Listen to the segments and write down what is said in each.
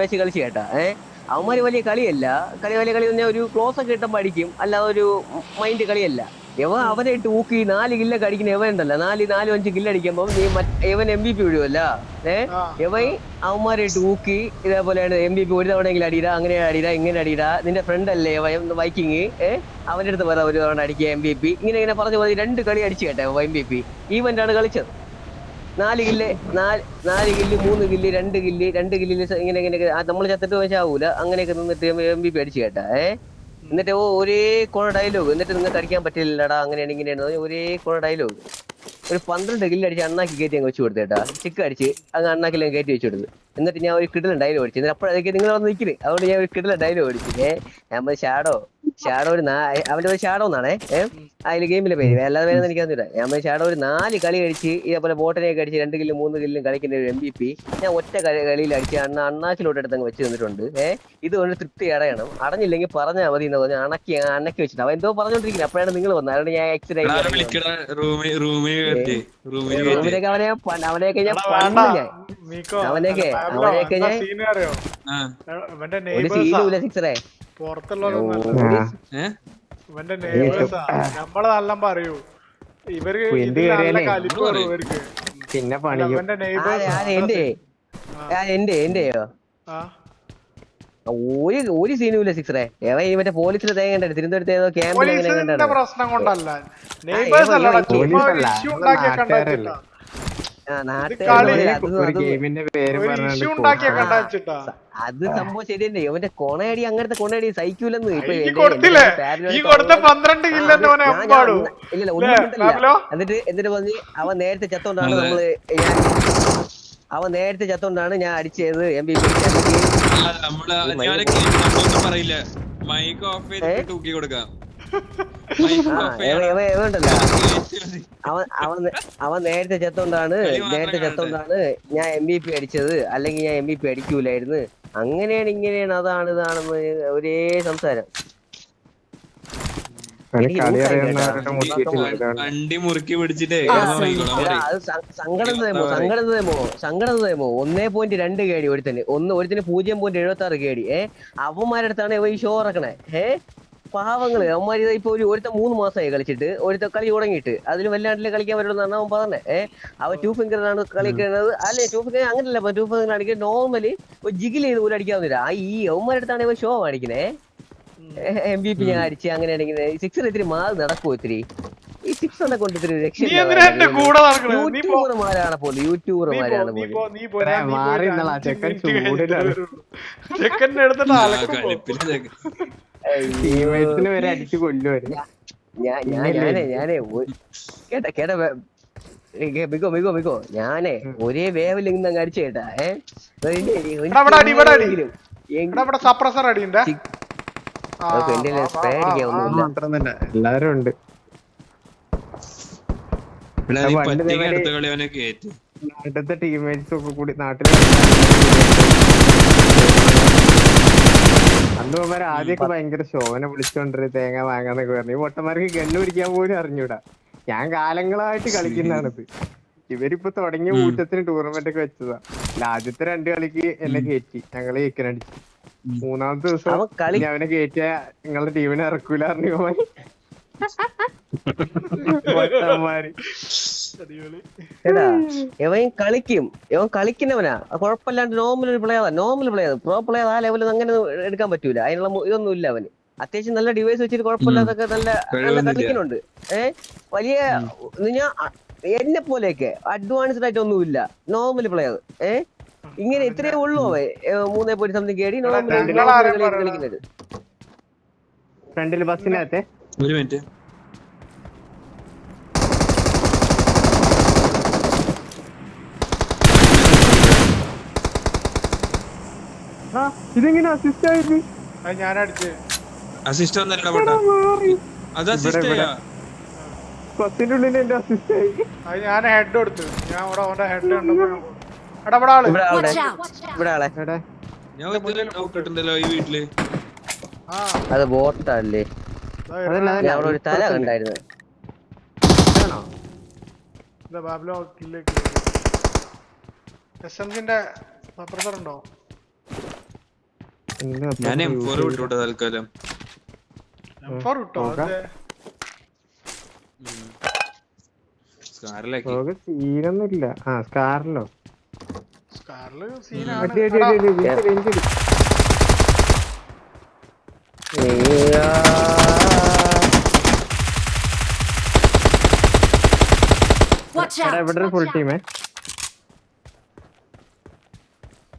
വെച്ച് കളിച്ച് കേട്ടാ. ഏഹ് അവന്മാര് വലിയ കളിയല്ല. കളി വലിയ കളി പറഞ്ഞാൽ ഒരു ക്ലോസ് ഒക്കെ കിട്ടുമ്പോൾ അടിക്കും അല്ലാതെ ഒരു മൈൻഡ് കളിയല്ല. എവ അവനെ ഇട്ട് ഊക്കി നാല് കില്ലൊക്കെ അടിക്കുന്ന എവ ഉണ്ടല്ലോ. നാല് നാലും അഞ്ച് കില്ല് അടിക്കുമ്പോൾ നീ ഇവൻ എം ബി പി വിടുമല്ല ഏഹ് എവൻ അവന്മാരെ ഇട്ട് ഊക്കി ഇതേപോലെയാണ് എം ബി പി ഒരു തവണയെങ്കിലും അടിയിടാ അങ്ങനെ അടിയിടാ ഇങ്ങനെ അടിയിടാ. നിന്റെ ഫ്രണ്ട് അല്ലേ ഇവൻ വൈക്കിങ് ഏഹ് അവന്റെ അടുത്ത് പറ ഒരു തവണ അടിക്കുക എം ബി പി ഇങ്ങനെ ഇങ്ങനെ പറഞ്ഞു പോയി രണ്ട് കളി അടിച്ചു കേട്ടെ എം ബി പി ഈവന്റാണ് കളിച്ചത്. നാല് കില്ല് നാല് നാല് കില്ല് മൂന്ന് കില്ല് രണ്ട് കില്ല് രണ്ട് കില്ല് ഇങ്ങനെ ഇങ്ങനെ നമ്മൾ ചത്തിട്ട് വെച്ചാവൂല അങ്ങനെയൊക്കെ നിന്നിട്ട് എം ബി പി അടിച്ചു കേട്ടാ ഏ? എന്നിട്ട് ഓ ഒരേ കുഴ ഡയലോഗ് എന്നിട്ട് നിങ്ങൾക്ക് അടിക്കാൻ പറ്റില്ലടാ അങ്ങനെയാണ് ഇങ്ങനെയാണ് ഒരേ കുഴ ഡയലോഗ് ഒരു പന്ത്രണ്ട് കില്ല് അടിച്ച് അണ്ണാക്കി കയറ്റി അങ്ങ് വെച്ച് കൊടുത്തേട്ടാ ചിക്ക് അടിച്ച് അങ്ങ് അണ്ണാക്കിലും കയറ്റി വെച്ചു കൊടുത്തു. എന്നിട്ട് ഞാൻ ഒരു കിടല ഡയലോ ഓടിച്ചു. എന്നിട്ട് അപ്പോഴേക്ക് നിങ്ങൾ വന്ന് നിൽക്കുന്നത് അതുകൊണ്ട് ഞാൻ ഒരു കിടല ഡയലോ ഓടിച്ചു. ഏ നമ്മൾ ഷാഡോ ഷാഡോ ഒരു നാ അവന്റെ ഒരു ഷാഡോ എന്നാണേ. ഏഹ് അതിൽ ഗെയിമിലെ പേര്. അല്ലാതെ വേറെ എനിക്കറിയില്ല ഞാൻ ഷാഡോ ഒരു നാല് കളി കഴിച്ച് ഇതേപോലെ ബോട്ടനെയൊക്കെ അടിച്ച് രണ്ട് കില്ലും മൂന്ന് കില്ലും കളിക്കുന്ന ഒരു എം ബി പി ഞാൻ ഒറ്റ കളി കളിയിൽ അടിച്ച് അണ്ണ അണ്ണാച്ചിലോട്ട് എടുത്ത് അങ്ങ് വെച്ച് തന്നിട്ടുണ്ട്. ഏഹ് ഇതുകൊണ്ട് തൃപ്തി അടയണം. അടഞ്ഞില്ലെങ്കിൽ പറഞ്ഞാൽ മതി എന്ന് പറഞ്ഞു അണക്കി അണക്കി വെച്ചിട്ട് അവൻ എന്തോ പറഞ്ഞോണ്ടിരിക്കുന്നത് അപ്പോഴാണ് നിങ്ങൾ വന്നത്. അതുകൊണ്ട് ഞാൻ എക്സിഡന്റ് റൂമിലേക്ക് അവനെ അവനെയൊക്കെ ഞാൻ. അവനെയൊക്കെ- അല്ല, ഞാൻ- ഒരു. സീനുമില്ല സിക്സറേ. ഇവന്റെ. നമ്മൾ നല്ല പറയൂ. ഇവർക്ക് എന്ത് നല്ല കലിപ്പ് വരും ഇവർക്ക്. പിന്നെ അല്ല, ഇവന്റെ എന്റെ എന്റെയോ ആ. ഒരു ഒരു സീനുമില്ല സിക്സറേ. ഏവൻ ഈ മറ്റേ പോലീസിലെ തേങ്ങ തിരുവനന്തപുരത്ത് ഏതോ ക്യാമ്പിൽ കണ്ടാണ് പ്രശ്നം കൊണ്ടല്ല. നെയ്ബേഴ്സ് ഇഷ്യൂ ഉണ്ടാക്കിയ നാട്ടുകാരല്ലേ. അത് സംഭവം ശരിയല്ലേ? ഇവന്റെ കൊണയടി അങ്ങനത്തെ കൊണയടി സഹിക്കൂലെന്ന് ഒന്ന്- ഇല്ലേ? എന്നിട്ട് എന്നിട്ട് പറഞ്ഞ് അവൻ നേരത്തെ ചത്തോണ്ടാണ്. നമ്മൾ ഞാൻ അവൻ നേരത്തെ ചത്തോണ്ടാണ് ഞാൻ അടിച്ചത്. എം ബി പി പറയില്ല. മൈക്ക് ഓഫ് തൂക്കി കൊടുക്കാം. അവൻ അവൻ അവൻ നേരത്തെ ചത്തോണ്ടാണ് നേരത്തെ ചെത്തോണ്ടാണ് ഞാൻ എം ബി പി അടിച്ചത്. അല്ലെങ്കിൽ ഞാൻ എം ബി പി അടിക്കൂലായിരുന്നു. അങ്ങനെയാണ് ഇങ്ങനെയാണ് അതാണ് ഇതാണെന്ന് ഒരേ സംസാരം. വണ്ടി മുറുക്കി പിടിച്ചിട്ടേ ഒന്നേ പോയിന്റ് രണ്ട് കേടി ഒരുത്തന്. ഒന്ന് ഒരുത്തിന് പൂജ്യം പോയിന്റ് എഴുപത്തി ആറ് കേടി. ഏ? അവന്മാരുടെ അടുത്താണ് ഇവ ഈ ഷോ ഇറക്കണേ ഏ? പാവങ്ങൾ. അവന്മാര് ഇതാ ഇപ്പൊ ഒരു ഒരുത്ത മൂന്ന് മാസമായി കളിച്ചിട്ട് ഒരുത്ത കളി തുടങ്ങിയിട്ട്. അതിൽ വല്ലാണ്ടിലെ കളിക്കാൻ പറ്റുള്ളൂ എന്നാണ് അവൻ പറഞ്ഞത് ഏ? അവൻ ടൂ ഫിംഗറാണ് കളിക്കുന്നത് അല്ലെ ടൂ ഫിംഗർ അങ്ങനല്ല. ടൂ ഫിംഗർ അടിക്കുക നോർമലി ജിഗിൽ ചെയ്ത് പോലും അടിക്കാവുന്നില്ല ആ ഈ അവന്മാരുടെ അടുത്താണ് ഇവ ഷോ കാണിക്കണേ എം ബി പി ഞാൻ അടിച്ച് അങ്ങനെ അടിക്കുന്നത് സിക്സർ ഇത്തിരി മാറി നടക്കുമോ ഇത്തിരി? ഈ സിക്സറിനെ കൊണ്ട് ഇത്തിരി യൂട്യൂബർമാരാണ് പോലും. യൂട്യൂബർമാരാണ് നീ പോലും. ചെക്കൻ. ടീമേറ്റ്സിന് വരെ അടിച്ചു കൊല്ലുവരും ഞാൻ ഞാൻ ഞാനേ ഞാനേ കേട്ട കേട്ട വേ- ഏ, കേ- മികോ മികോ മികോ ഞാനേ ഒരേ വേവിൽ നിന്ന് അങ്ങ് അടിച്ചു കേട്ടാ എല്ലാരും ഉണ്ട്. നാട്ടിലത്തെ ടീമേറ്റ്സ് ഒക്കെ കൂടി നാട്ടിൽ അന്ന് ഇവന്മാര് ആദ്യമൊക്കെ ഭയങ്കര ശോഭന വിളിച്ചോണ്ടിരി തേങ്ങ വാങ്ങാന്നൊക്കെ പറഞ്ഞു. ഈ പൊട്ടന്മാർക്ക് ഗണ്ണ് പിടിക്കാൻ പോലും അറിഞ്ഞൂടാ. ഞാൻ കാലങ്ങളായിട്ട് കളിക്കുന്നതാണിത്. ഇവരിപ്പോ തുടങ്ങിയ ഊറ്റത്തിന് ടൂർണമെന്റ് ഒക്കെ വെച്ചതാ. ആദ്യത്തെ രണ്ട് കളിക്ക് എന്നെ കയറ്റി ഞങ്ങൾ ഏക്കനടിച്ചു. മൂന്നാമത്തെ ദിവസം അവനെ കയറ്റിയ നിങ്ങളുടെ ടീമിനെ ഇറക്കൂല പറഞ്ഞു പോയി. ഇവൻ കളിക്കും. ഇവൻ കളിക്കുന്നവനാ. കുഴപ്പമില്ലാണ്ട് നോർമൽ ഒരു player normal player pro player ആ ലെവലിൽ അങ്ങനെ എടുക്കാൻ പറ്റൂല. അതിനുള്ള ഇതൊന്നും ഇല്ല അവന്. അത്യാവശ്യം നല്ല ഡിവൈസ് വെച്ചിട്ട് കുഴപ്പമില്ലാതൊക്കെ നല്ല നല്ല കളിക്കുന്നുണ്ട് ഏ? വലിയ ഞാൻ എന്നെ പോലെയൊക്കെ അഡ്വാൻസ്ഡ് ആയിട്ട് ഒന്നുമില്ല നോർമൽ പ്ലെയർ ഏ? ഇങ്ങനെ ഇത്രയേ ഉള്ളൂ അവൻ. മൂന്നേ പോയിന്റ് സംതിങ് കേടി നോർമൽ. കളിക്കുന്നത്? ഫ്രണ്ടിൽ ബസ്സിനകത്തെ ഒരു മിനിറ്റ്. ഇതെങ്ങനെ അസിസ്റ്റ് ആയത്? അത് ഞാൻ അടിച്ച്. അസിസ്റ്റ് ഒന്നല്ല പോട്ടെ അത് അസിസ്റ്റ് ബസ്സിന്റെ ഉള്ളിൽ എന്റെ അസിസ്റ്റ് ആയി. അത് ഞാൻ ഹെഡ് കൊടുത്തു. ഞാൻ ഇവിടെ അവന്റെ ഹെഡ് കണ്ടപ്പോ ഞാൻ നോക്കിട്ടുണ്ടല്ലോ ഈ വീട്ടിൽ. ആ. അത് ബോട്ടല്ലേ അവിടെ ഒരു തല കണ്ടായിരുന്നു. ആണോ? ഇതാ ബാബ്ലോ കില്ല് എസ് ഉണ്ടോ? ഞാൻ എം ഫോർ ഫോർ സീനൊന്നുമില്ല. ആ സ്കാറിലോ? സ്കാറിൽ ഇവിടെ ഫുൾ ടീമേ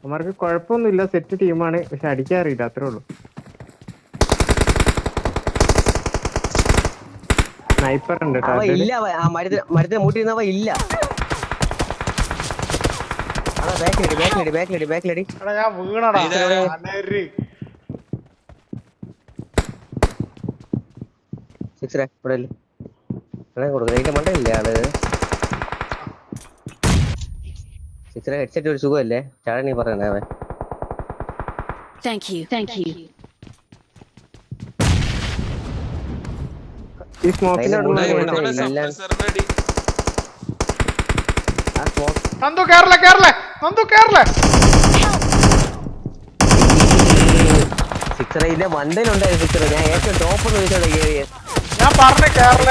അവന്മാർക്ക് കുഴപ്പമൊന്നുമില്ല. സെറ്റ് ടീമാണ് പക്ഷെ അടിക്കാറില്ല അത്രേ ഉള്ളൂ. സ്നൈപ്പർ ഉണ്ട്. ഇല്ല മൂട്ടിയിരുന്നവ ഇല്ല. അതാ ബാക്കിലടി ബാക്കിലടി ബാക്കിലടി ബാക്കിലടി എടാ ഞാൻ വീണടാ. സിക്സ് മണ്ടയില്ലേ ആൾ? സിക്സ് ഹെഡ്സെറ്റ് ഒരു സുഖമല്ലേ? ചാടണി നീ പറയണേ അവൻ. താങ്ക് യു താങ്ക് യു ഈ സ്മോക്കിന്റെ അവിടെ ആ സ്മോക്ക് നന്ദു കേറല കേറല നന്ദു കേറല സിക്സർ ഇതിന്റെ മണ്ടയിലുണ്ടായിരുന്നു ഞാൻ ഏറ്റവും ടോപ്പ് എന്ന് ചോദിച്ചോടെ ഞാൻ പറഞ്ഞു കേറല.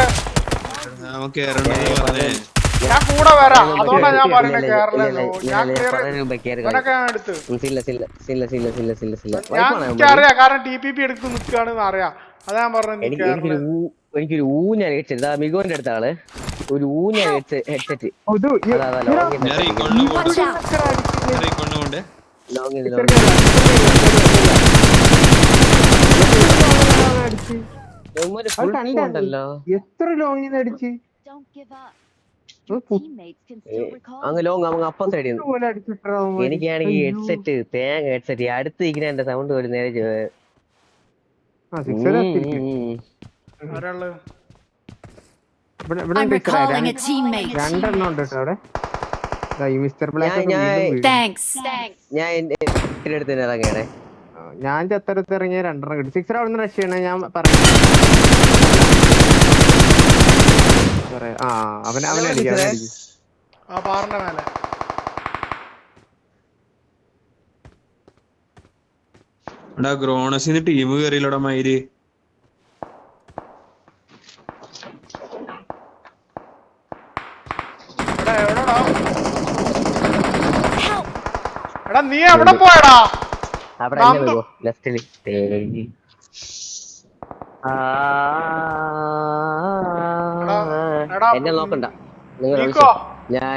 നമുക്ക് കേറണ്ടെന്ന് പറഞ്ഞേ. ഞാൻ കൂടെ വരാം അതുകൊണ്ടാ ഞാൻ പറയുന്നത്. എനിക്കറിയാം കാരണം ടി പി പി എടുത്ത് നിൽക്കുകയാണെന്ന് അറിയാം അതാ ഞാൻ പറഞ്ഞത് എനിക്കൊരു ഊ- എനിക്കൊരു ഊഞ്ഞാൽ ഹെഡ്സെറ്റ് ആ മികോന്റെ അടുത്ത ആൾ ഒരു ഹെഡ്സെറ്റ് ലോങ് ലോങ് ലോങ് അടിച്ച്. ഉണ്ടല്ലോ എത്ര ലോങ്ങിന്ന് അടിച്ച് അങ്ങ് ലോങ് അങ്ങ് അപ്പം തേടി എനിക്കാണെങ്കിൽ ഹെഡ്സെറ്റ് തേങ്ങ ഹെഡ്സെറ്റ് അടുത്ത് ഇരിക്കുന്ന എന്റെ സൗണ്ട് ഒരു നേരെ. രണ്ടെണ്ണം ഉണ്ട് കേട്ടോ അവിടെ. ഞാൻ- ഒക്കെ ഞാൻ- വീണ്ടും വീഴും. Thanks. Thanks. ഞാൻ എന്റെ എന്റെ അടുത്ത് തന്നെ ഇറങ്ങണേ ആ, ഞാൻ ചത്തരത്ത് ഇറങ്ങിയ രണ്ടെണ്ണം കിട്ടി. സിക്സർ അവിടെ നിന്ന് റഷ് ചെയ്യണേ ഞാൻ പറഞ്ഞു. പറയാ ആ അവനെ അവനെ അടിക്കാം അവനെ അടിക്കും. ആ പാറിന്റെ മേലെ. എടാ ഗ്രോണസിന് ടീം കയറിയില്ലടാ മയിൽ. എടാ എവിടെടാ? എടാ നീ എവിടെ പോയടാ? അവിടെ നന്ദു. വരുമോ ലെഫ്റ്റിൽ എടാ, എന്നെ നോക്കണ്ട. നിങ്ങൾ ഞാൻ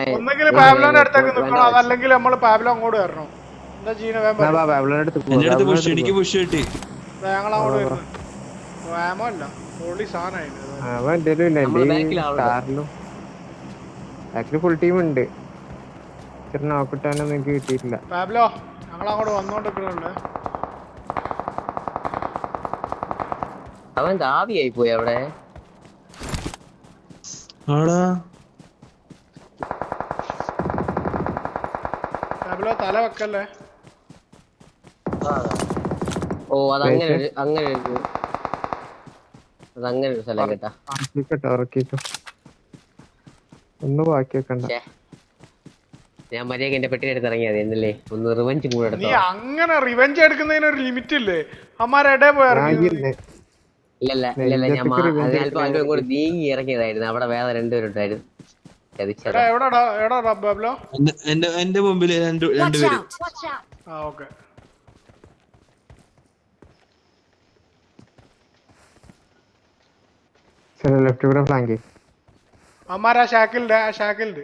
അതല്ലെങ്കിൽ നമ്മൾ പാബ്ലോ അങ്ങോട്ട് വരണം എന്താ ജീന പുഷ് അടുത്ത് എനിക്ക് പുഷ് കിട്ടി. ഞങ്ങൾ അങ്ങോട്ട് വേമോ അല്ല സാധനമായിരുന്നു ബാക്കിൽ ഫുൾ ടീം ഉണ്ട്. ഇച്ചിരി നോക്കിട്ടാനൊന്നും എനിക്ക് കിട്ടിയിട്ടില്ല. പാബ്ലോ ഞങ്ങൾ അങ്ങോട്ട് അവൻ കാവിയായി പോയി അവിടെ. ആടാ. തല വെക്കല്ലേ? ഓ അത് അങ്ങനെ അങ്ങനെ അത് അങ്ങനെ ഒരു സ്ഥലം കേട്ടാ. ഒന്ന് ബാക്കി വെക്കണ്ട. ഛേ. ഞാൻ മര്യാദ എന്റെ പെട്ടിയെടുത്ത് ഇറങ്ങിയത് എന്നല്ലേ? ഒന്ന് റിവഞ്ച് കൂടെ നീ അങ്ങനെ റിവഞ്ച് എടുക്കുന്നതിന് ഒരു ലിമിറ്റ് ഇല്ലേ അമ്മാരെ പോയി ഇറങ്ങി ഇല്ലല്ല ഇല്ലല്ല ഞാൻ അല്പം അല്പം കൂടി നീങ്ങി ഇറങ്ങിയതായിരുന്നു. അവിടെ വേറെ രണ്ടുപേരുണ്ടായിരുന്നു എന്റെ മുമ്പിൽ രണ്ടുപേര് ലെഫ്റ്റ് കൂടെ ഫ്ലാങ്ക് അമ്മാരാ ഷാക്കിലുണ്ട് ആ ഷാക്കിലുണ്ട്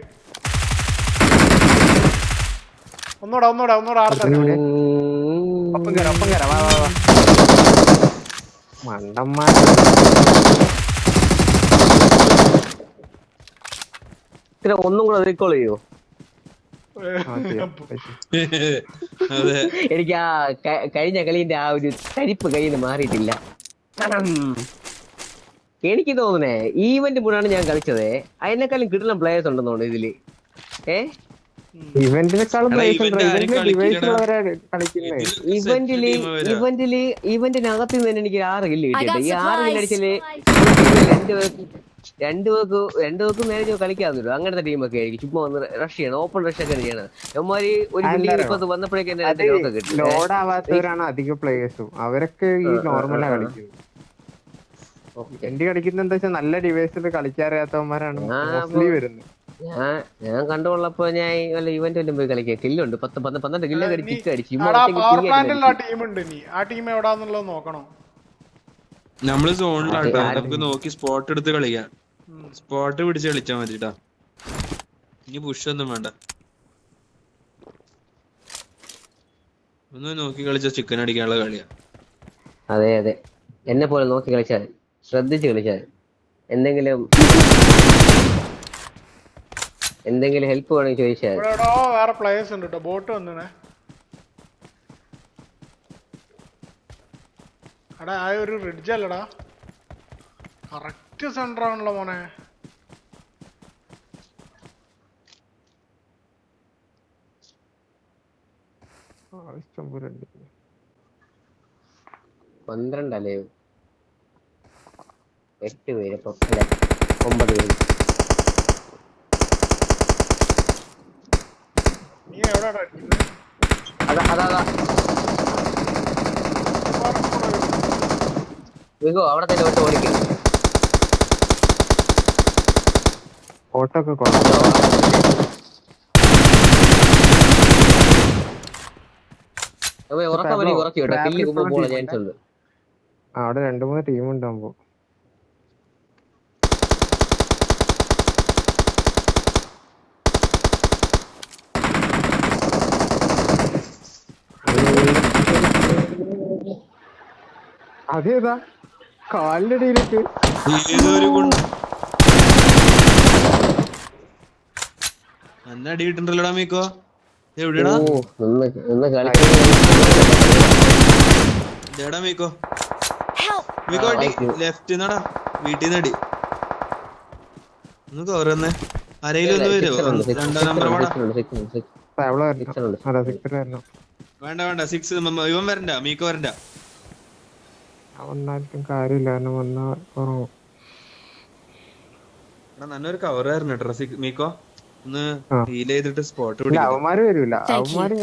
ഒന്നൂടെ ഒന്നൂടെ ഒന്നൂടെ ആർത്തന്നെ. ഒപ്പം കയറാം ഒപ്പം കയറാം മണ്ടന്മാർ. ഒന്നും കൂടെ റീകോൾ ചെയ്യോ? എനിക്ക് ആ കഴിഞ്ഞ കളീന്റെ ആ ഒരു തരിപ്പ് കയ്യിൽ നിന്ന് മാറിയിട്ടില്ല. എനിക്ക് തോന്നുന്നേ ഈവന്റ് മുഴുവനാണ് ഞാൻ കളിച്ചത്. അതിനേക്കാളും കിട്ടുന്ന പ്ലേയേഴ്സ് ഉണ്ടെന്ന് തോന്നുന്നു ഇതിൽ. ഏ? ഇവന്റിനെക്കാളും കളിക്കുന്നത് ഇവന്റിൽ. ഇവന്റിൽ ഇവന്റിനകത്ത് നിന്ന് തന്നെ എനിക്ക് ആറ് കില്ല് I കിട്ടിയിട്ട് ഈ ആറ് കില്ല്. അടിച്ചാൽ രണ്ടുപേർക്ക് രണ്ടു പേർക്ക് രണ്ടു പേർക്ക് മാനേജ് കളിക്കാവുന്നല്ലോ അങ്ങനത്തെ ടീമൊക്കെ ആയിരിക്കും. ചുമ്മാ വന്ന് റഷ് ചെയ്യണം. ഓപ്പൺ റഷ് ഒക്കെ ചെയ്യണം. ഒരു അതെന്താ ബിൽഡിംഗ് വന്നപ്പോഴേക്കും എന്നെ രണ്ട് ലോക്ക് കിട്ടും. ലോഡ് ആവാത്തവരാണ് അധിക പ്ലേയേഴ്സും അവരൊക്കെ ഈ നോർമലാ. കളിക്കുന്നത് എന്റെ കളിക്കുന്ന എന്താ വെച്ചാൽ നല്ല ഡിവൈസിൽ കളിക്കാറിയാത്തവന്മാരാണ് വരുന്നത്. ഞാൻ ഞാൻ കണ്ടുകൊള്ളപ്പോ ഞാൻ വല്ല ഇവന്റ് വല്ലതും പോയി കളിക്കാം കില്ലുണ്ട് പത്ത് പത്ത് പന്ത്രണ്ട് കില്ല അടിച്ച് നീ- ചിക്ക് അടിച്ച്. ചുമ്മാ ആടാ പവർ തീ പ്ലാന്റിൽ ടീം ഉണ്ട് നീ. ആ ടീം എവിടാന്നുള്ളത് നോക്കണം? നമ്മൾ സോണിലാട്ടോ ട്ടോ നമുക്ക് നോക്കി സ്പോട്ട് എടുത്ത് കളിക്കാം. സ്പോട്ട് പിടിച്ച് കളിച്ചാ മതിട്ടാ. ഇനി പുഷ് ഒന്നും വേണ്ട. ഒന്ന് നോക്കി കളിച്ച ചിക്കൻ അടിക്കാനുള്ള കളിയാ. അതെ അതെ. എന്നെ പോലെ നോക്കി കളിച്ചാൽ. ശ്രദ്ധിച്ച് കളിച്ചാൽ. എന്തെങ്കിലും എന്തെങ്കിലും ഹെൽപ്പ് വേണമെങ്കിൽ ചോദിച്ചാൽ. വേറെ പ്ലേയേഴ്സ് ഉണ്ട് കേട്ടോ ബോട്ട് വന്നേ അടാ ആ ഒരു റിഡ്ജ് അല്ലടാ. കറക്റ്റ് സെന്റർ ആണല്ലോ മോനെ. പന്ത്രണ്ടല്ലേ? എട്ട് പേര് ഒമ്പത് പേര്. നീ എവിടെയാടാ അടിക്കുന്നത്? അതാ അതാ അതാ. ഇവന്മാരുടെ കൂടെ വരുന്നു. വിഗോ അവിടെ തന്നെ വിട്ട് ഓടിക്കും. ഓട്ടോ ഒക്കെ കൊള്ളാം ഉറക്കം ഉറക്കി കില്ല് ചാൻസ് ഉണ്ട്. അവിടെ രണ്ടു മൂന്ന് ടീം ഉണ്ടാകുമ്പോ അതേതാ? കാലിന്റെ ഇടയിലേക്ക് ഏതൊരു ഗുണ്ട. അന്ന അടി കിട്ടണ്ടല്ലോടാ മീക്കോ എവിടെടാ മീക്കോ? Help! മീക്കോ അടി. ലെഫ്റ്റ് നടാ വീട്ടിൽ നിന്ന് അടി ഒന്ന് കവറന്നേ. ആരെങ്കിലും ഒന്ന് വരുമോ രണ്ടാം നമ്പർ വേണ്ട വേണ്ട. സിക്സ് ഇവൻ വരണ്ട. മീക്കോ വരണ്ട. വന്നാലും കാര്യമില്ല കാരണം വന്നാ ഉറങ്ങും. എടാ നല്ലൊരു കവർ ആയിരുന്നു കേട്ടോ മീക്കോ ഒന്ന് ഫീൽ ഹീൽ ചെയ്തിട്ട് സ്പോട്ട് അവന്മാര് വരൂല. അവന്മാര്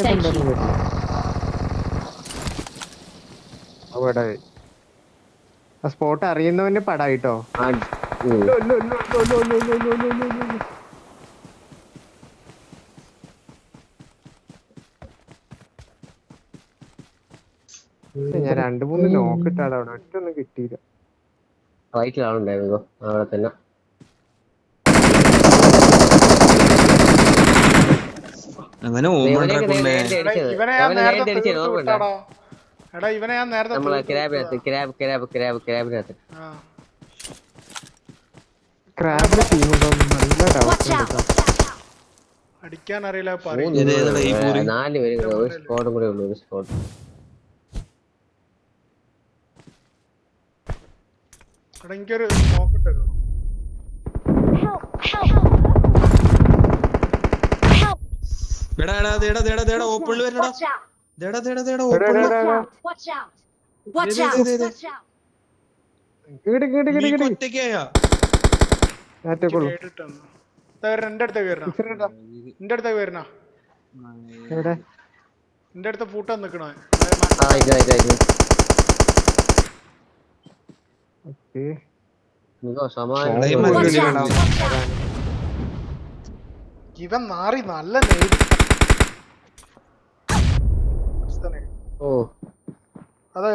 ആ സ്പോട്ട് അറിയുന്നവന്റെ പടായിട്ടോ ഞാൻ രണ്ടു മൂന്ന് നോക്കിട്ടാണ് അവിടെ ഒറ്റ ഒന്നും കിട്ടിയില്ല. റൈറ്റിൽ ആളുണ്ടായിരുന്നു? അവിടെ തന്നെ. അങ്ങനെ അടിക്കാൻ അറിയില്ല? നാല് പേര് കൂടെ, ഒരു സ്കോഡും കൂടെ ഉള്ളു ഒരു സ്കോഡ് എടാ എനിക്കൊരു! Help! Help! എടാ എടാ ദേടാ ദേടാ ദേടാ ഓപ്പണിൽ വരണടാ ദേടാ ദേടാ ദേടാ ഓപ്പണിൽ ഇങ്ങട് ഇങ്ങട് മീക്കോ ഇങ്ങട് ഒറ്റയ്ക്കായ നേരത്തേക്കുള്ളൂ എന്റെ അടുത്തേക്ക് വരണ? എന്റെ അടുത്തേക്ക് വരണ? എന്റെ അടുത്ത് പൂട്ടാൻ നിക്കണേ ആ ഇതാ ഇതാ ഇത് ഓക്കേ മികോ Watch സമാനം out. ഇവൻ നാറി നല്ല നേടി ഓ അതാ വരണ എന്റെ അടുത്ത് എത്തി മികോന്റെ നോക്ക് ഫിനിഷായി എന്റെ അടുത്ത് മാറി നല്ല ഓ. അതാ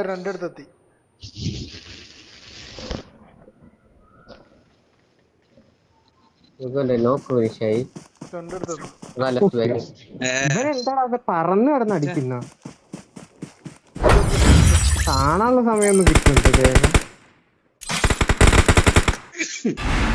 അത് പറന്ന് കിടന്ന് അടിക്കുന്ന? കാണാനുള്ള സമയമൊന്നും കിട്ടുന്നുണ്ട് തേങ്ങ